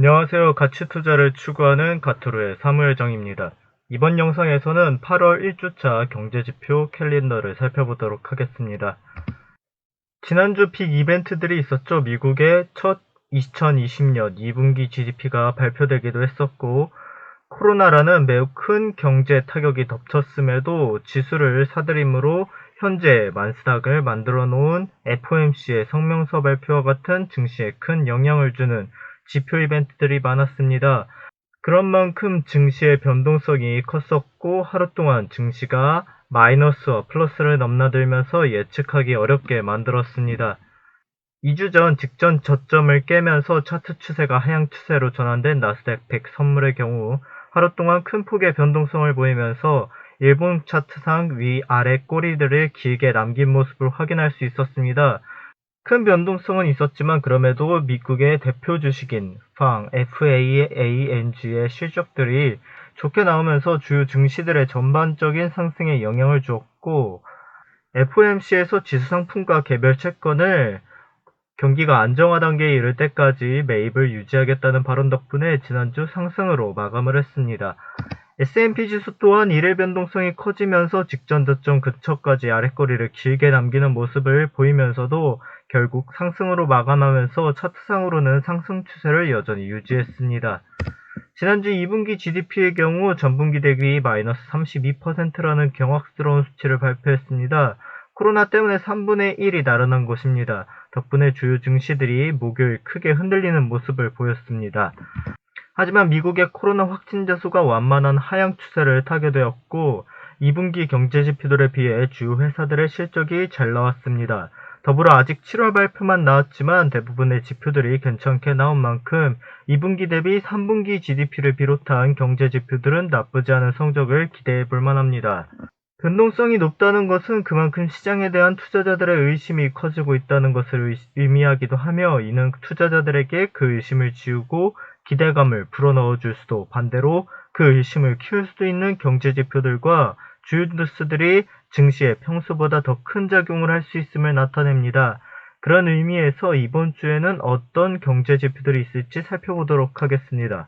안녕하세요. 가치 투자를 추구하는 가투르의 사무엘정입니다. 이번 영상에서는 8월 1주차 경제지표 캘린더를 살펴보도록 하겠습니다. 지난주 빅 이벤트들이 있었죠. 미국의 첫 2020년 2분기 GDP가 발표되기도 했었고, 코로나라는 매우 큰 경제 타격이 덮쳤음에도 지수를 사들임으로 현재 만스닥을 만들어 놓은 FOMC의 성명서 발표와 같은 증시에 큰 영향을 주는 지표 이벤트들이 많았습니다. 그런 만큼 증시의 변동성이 컸었고 하루 동안 증시가 마이너스와 플러스를 넘나들면서 예측하기 어렵게 만들었습니다. 2주 전 직전 저점을 깨면서 차트 추세가 하향 추세로 전환된 나스닥 100 선물의 경우 하루 동안 큰 폭의 변동성을 보이면서 일본 차트상 위 아래 꼬리들을 길게 남긴 모습을 확인할 수 있었습니다. 큰 변동성은 있었지만 그럼에도 미국의 대표 주식인 FANG, FAANG의 실적들이 좋게 나오면서 주요 증시들의 전반적인 상승에 영향을 주었고 FOMC에서 지수 상품과 개별 채권을 경기가 안정화 단계에 이를 때까지 매입을 유지하겠다는 발언 덕분에 지난주 상승으로 마감을 했습니다. S&P 지수 또한 일일 변동성이 커지면서 직전 저점 근처까지 아랫거리를 길게 남기는 모습을 보이면서도 결국 상승으로 마감하면서 차트상으로는 상승 추세를 여전히 유지했습니다. 지난주 2분기 GDP의 경우 전분기 대비 마이너스 32%라는 경악스러운 수치를 발표했습니다. 코로나 때문에 3분의 1이 날아난 것입니다. 덕분에 주요 증시들이 목요일 크게 흔들리는 모습을 보였습니다. 하지만 미국의 코로나 확진자 수가 완만한 하향 추세를 타게 되었고 2분기 경제 지표들에 비해 주요 회사들의 실적이 잘 나왔습니다. 더불어 아직 7월 발표만 나왔지만 대부분의 지표들이 괜찮게 나온 만큼 2분기 대비 3분기 GDP를 비롯한 경제 지표들은 나쁘지 않은 성적을 기대해 볼 만합니다. 변동성이 높다는 것은 그만큼 시장에 대한 투자자들의 의심이 커지고 있다는 것을 의미하기도 하며 이는 투자자들에게 그 의심을 지우고 기대감을 불어넣어 줄 수도 반대로 그 의심을 키울 수도 있는 경제 지표들과 주요 뉴스들이 증시에 평소보다 더 큰 작용을 할 수 있음을 나타냅니다. 그런 의미에서 이번 주에는 어떤 경제 지표들이 있을지 살펴보도록 하겠습니다.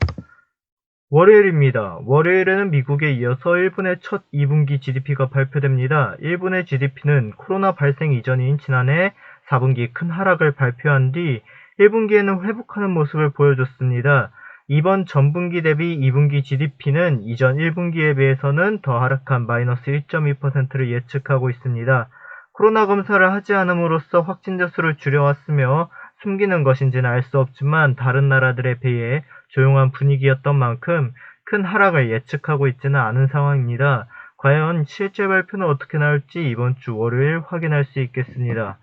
월요일입니다. 월요일에는 미국에 이어서 일본의 첫 2분기 GDP가 발표됩니다. 일본의 GDP는 코로나 발생 이전인 지난해 4분기 큰 하락을 발표한 뒤 1분기에는 회복하는 모습을 보여줬습니다. 이번 전분기 대비 2분기 GDP는 이전 1분기에 비해서는 더 하락한 마이너스 1.2%를 예측하고 있습니다. 코로나 검사를 하지 않음으로써 확진자 수를 줄여왔으며 숨기는 것인지는 알 수 없지만 다른 나라들에 비해 조용한 분위기였던 만큼 큰 하락을 예측하고 있지는 않은 상황입니다. 과연 실제 발표는 어떻게 나올지 이번 주 월요일 확인할 수 있겠습니다.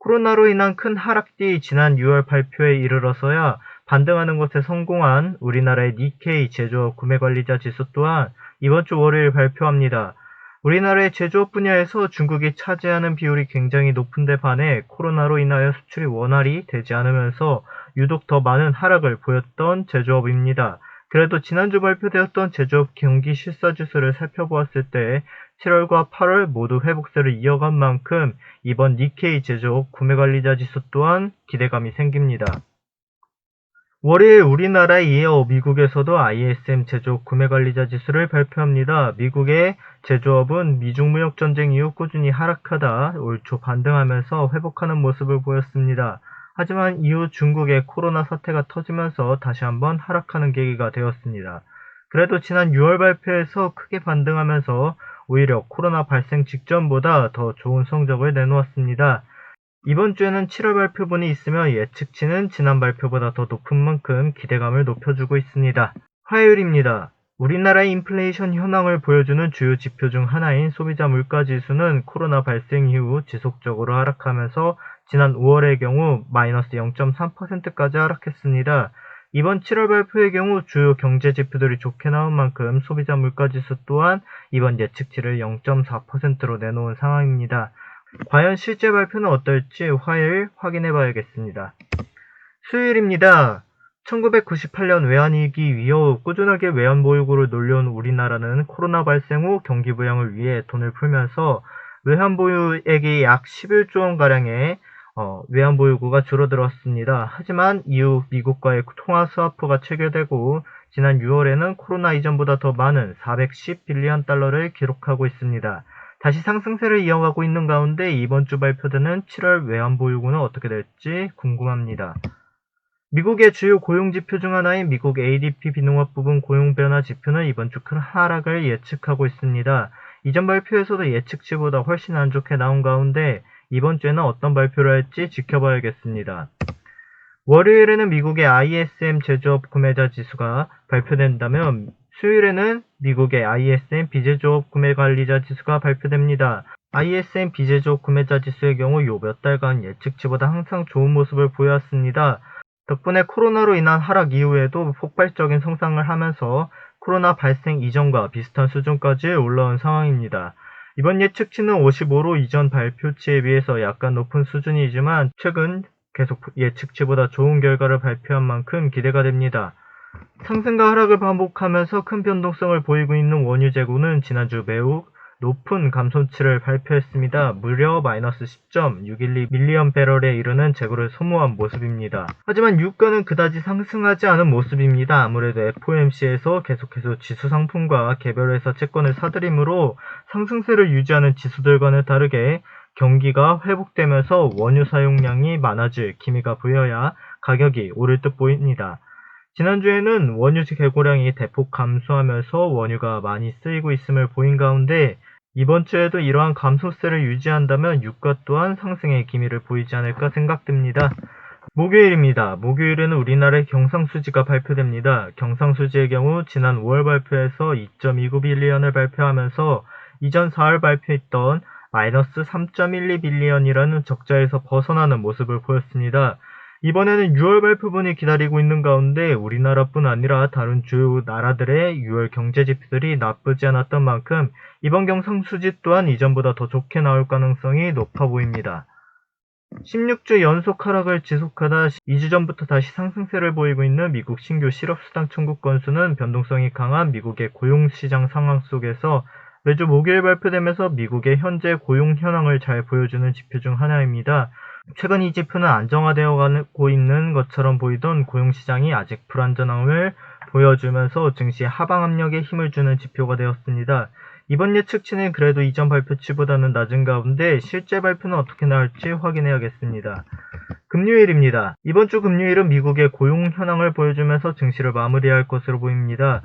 코로나로 인한 큰 하락 뒤 지난 6월 발표에 이르러서야 반등하는 것에 성공한 우리나라의 니케이 제조업 구매관리자 지수 또한 이번 주 월요일 발표합니다. 우리나라의 제조업 분야에서 중국이 차지하는 비율이 굉장히 높은데 반해 코로나로 인하여 수출이 원활히 되지 않으면서 유독 더 많은 하락을 보였던 제조업입니다. 그래도 지난주 발표되었던 제조업 경기 실사 지수를 살펴보았을 때 7월과 8월 모두 회복세를 이어간 만큼 이번 니케이 제조업 구매관리자 지수 또한 기대감이 생깁니다. 월요일 우리나라에 이어 미국에서도 ISM 제조업 구매관리자 지수를 발표합니다. 미국의 제조업은 미중 무역 전쟁 이후 꾸준히 하락하다 올 초 반등하면서 회복하는 모습을 보였습니다. 하지만 이후 중국의 코로나 사태가 터지면서 다시 한번 하락하는 계기가 되었습니다. 그래도 지난 6월 발표에서 크게 반등하면서 오히려 코로나 발생 직전보다 더 좋은 성적을 내놓았습니다. 이번 주에는 7월 발표분이 있으며 예측치는 지난 발표보다 더 높은 만큼 기대감을 높여주고 있습니다. 화요일입니다. 우리나라의 인플레이션 현황을 보여주는 주요 지표 중 하나인 소비자 물가 지수는 코로나 발생 이후 지속적으로 하락하면서 지난 5월의 경우 마이너스 0.3%까지 하락했습니다. 이번 7월 발표의 경우 주요 경제 지표들이 좋게 나온 만큼 소비자 물가 지수 또한 이번 예측치를 0.4%로 내놓은 상황입니다. 과연 실제 발표는 어떨지 화요일 확인해 봐야겠습니다. 수요일입니다. 1998년 외환위기 이후 꾸준하게 외환 보유고를 놀려온 우리나라는 코로나 발생 후 경기 부양을 위해 돈을 풀면서 외환 보유액이 약 11조 원가량의 어, 외환보유고가 줄어들었습니다. 하지만 이후 미국과의 통화 스와프가 체결되고 지난 6월에는 코로나 이전보다 더 많은 410빌리언 달러를 기록하고 있습니다. 다시 상승세를 이어가고 있는 가운데 이번 주 발표되는 7월 외환보유고는 어떻게 될지 궁금합니다. 미국의 주요 고용지표 중 하나인 미국 ADP 비농업 부분 고용 변화 지표는 이번 주 큰 하락을 예측하고 있습니다. 이전 발표에서도 예측치보다 훨씬 안 좋게 나온 가운데 이번 주에는 어떤 발표를 할지 지켜봐야겠습니다. 월요일에는 미국의 ISM 제조업 구매자 지수가 발표된다면 수요일에는 미국의 ISM 비제조업 구매 관리자 지수가 발표됩니다. ISM 비제조업 구매자 지수의 경우 요 몇 달간 예측치보다 항상 좋은 모습을 보여왔습니다. 덕분에 코로나로 인한 하락 이후에도 폭발적인 성장을 하면서 코로나 발생 이전과 비슷한 수준까지 올라온 상황입니다. 이번 예측치는 55로 이전 발표치에 비해서 약간 높은 수준이지만 최근 계속 예측치보다 좋은 결과를 발표한 만큼 기대가 됩니다. 상승과 하락을 반복하면서 큰 변동성을 보이고 있는 원유 재고는 지난주 매우 높은 감소치를 발표했습니다. 무려 마이너스 10.612 밀리언 배럴에 이르는 재고를 소모한 모습입니다. 하지만 유가는 그다지 상승하지 않은 모습입니다. 아무래도 FOMC에서 계속해서 지수 상품과 개별회사 채권을 사들이므로 상승세를 유지하는 지수들과는 다르게 경기가 회복되면서 원유 사용량이 많아질 기미가 보여야 가격이 오를 듯 보입니다. 지난주에는 원유 개고량이 대폭 감소하면서 원유가 많이 쓰이고 있음을 보인 가운데 이번 주에도 이러한 감소세를 유지한다면 유가 또한 상승의 기미를 보이지 않을까 생각됩니다. 목요일입니다. 목요일에는 우리나라의 경상수지가 발표됩니다. 경상수지의 경우 지난 5월 발표에서 2.29빌리언을 발표하면서 이전 4월 발표했던 마이너스 3.12빌리언이라는 적자에서 벗어나는 모습을 보였습니다. 이번에는 6월 발표분이 기다리고 있는 가운데 우리나라뿐 아니라 다른 주요 나라들의 6월 경제 지표들이 나쁘지 않았던 만큼 이번 경상수지 또한 이전보다 더 좋게 나올 가능성이 높아 보입니다. 16주 연속 하락을 지속하다 2주 전부터 다시 상승세를 보이고 있는 미국 신규 실업수당 청구 건수는 변동성이 강한 미국의 고용시장 상황 속에서 매주 목요일 발표되면서 미국의 현재 고용 현황을 잘 보여주는 지표 중 하나입니다. 최근 이 지표는 안정화되어 가고 있는 것처럼 보이던 고용 시장이 아직 불안전함을 보여주면서 증시 하방 압력에 힘을 주는 지표가 되었습니다. 이번 예측치는 그래도 이전 발표치보다는 낮은 가운데 실제 발표는 어떻게 나올지 확인해야겠습니다. 금요일입니다. 이번 주 금요일은 미국의 고용 현황을 보여주면서 증시를 마무리할 것으로 보입니다.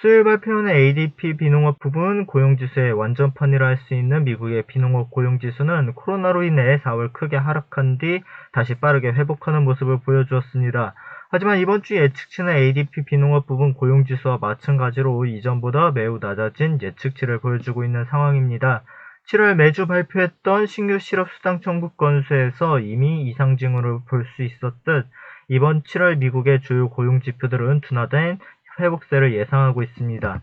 수요일 발표는 ADP 비농업 부분 고용지수의 완전판이라 할 수 있는 미국의 비농업 고용지수는 코로나로 인해 4월 크게 하락한 뒤 다시 빠르게 회복하는 모습을 보여주었습니다. 하지만 이번 주 예측치는 ADP 비농업 부분 고용지수와 마찬가지로 이전보다 매우 낮아진 예측치를 보여주고 있는 상황입니다. 7월 매주 발표했던 신규 실업수당 청구 건수에서 이미 이상 징후를 볼 수 있었듯 이번 7월 미국의 주요 고용 지표들은 둔화된 회복세를 예상하고 있습니다.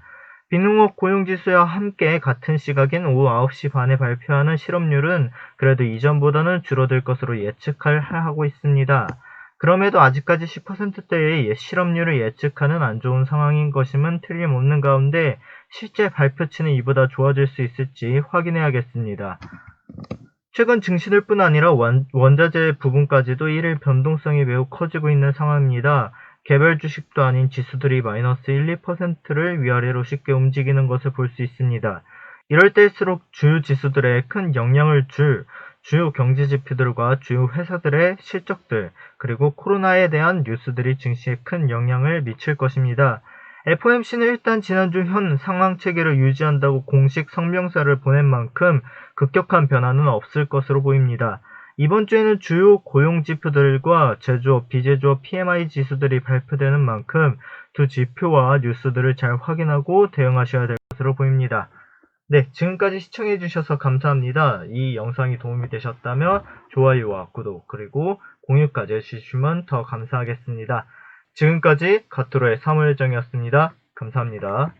비농업 고용지수와 함께 같은 시각인 오후 9시 반에 발표하는 실업률은 그래도 이전보다는 줄어들 것으로 예측을 하고 있습니다. 그럼에도 아직까지 10%대의 실업률을 예측하는 안 좋은 상황인 것임은 틀림없는 가운데 실제 발표치는 이보다 좋아질 수 있을지 확인해야겠습니다. 최근 증시들 뿐 아니라 원, 원자재 부분까지도 일일 변동성이 매우 커지고 있는 상황입니다. 개별 주식도 아닌 지수들이 마이너스 1, 2%를 위아래로 쉽게 움직이는 것을 볼 수 있습니다. 이럴 때일수록 주요 지수들에 큰 영향을 줄 주요 경제 지표들과 주요 회사들의 실적들, 그리고 코로나에 대한 뉴스들이 증시에 큰 영향을 미칠 것입니다. FOMC는 일단 지난주 현 상황 체계를 유지한다고 공식 성명서를 보낸 만큼 급격한 변화는 없을 것으로 보입니다. 이번 주에는 주요 고용 지표들과 제조업, 비제조업 PMI 지수들이 발표되는 만큼 두 지표와 뉴스들을 잘 확인하고 대응하셔야 될 것으로 보입니다. 네, 지금까지 시청해 주셔서 감사합니다. 이 영상이 도움이 되셨다면 좋아요와 구독, 그리고 공유까지 해주시면 더 감사하겠습니다. 지금까지 가트로의 사무엘정이었습니다. 감사합니다.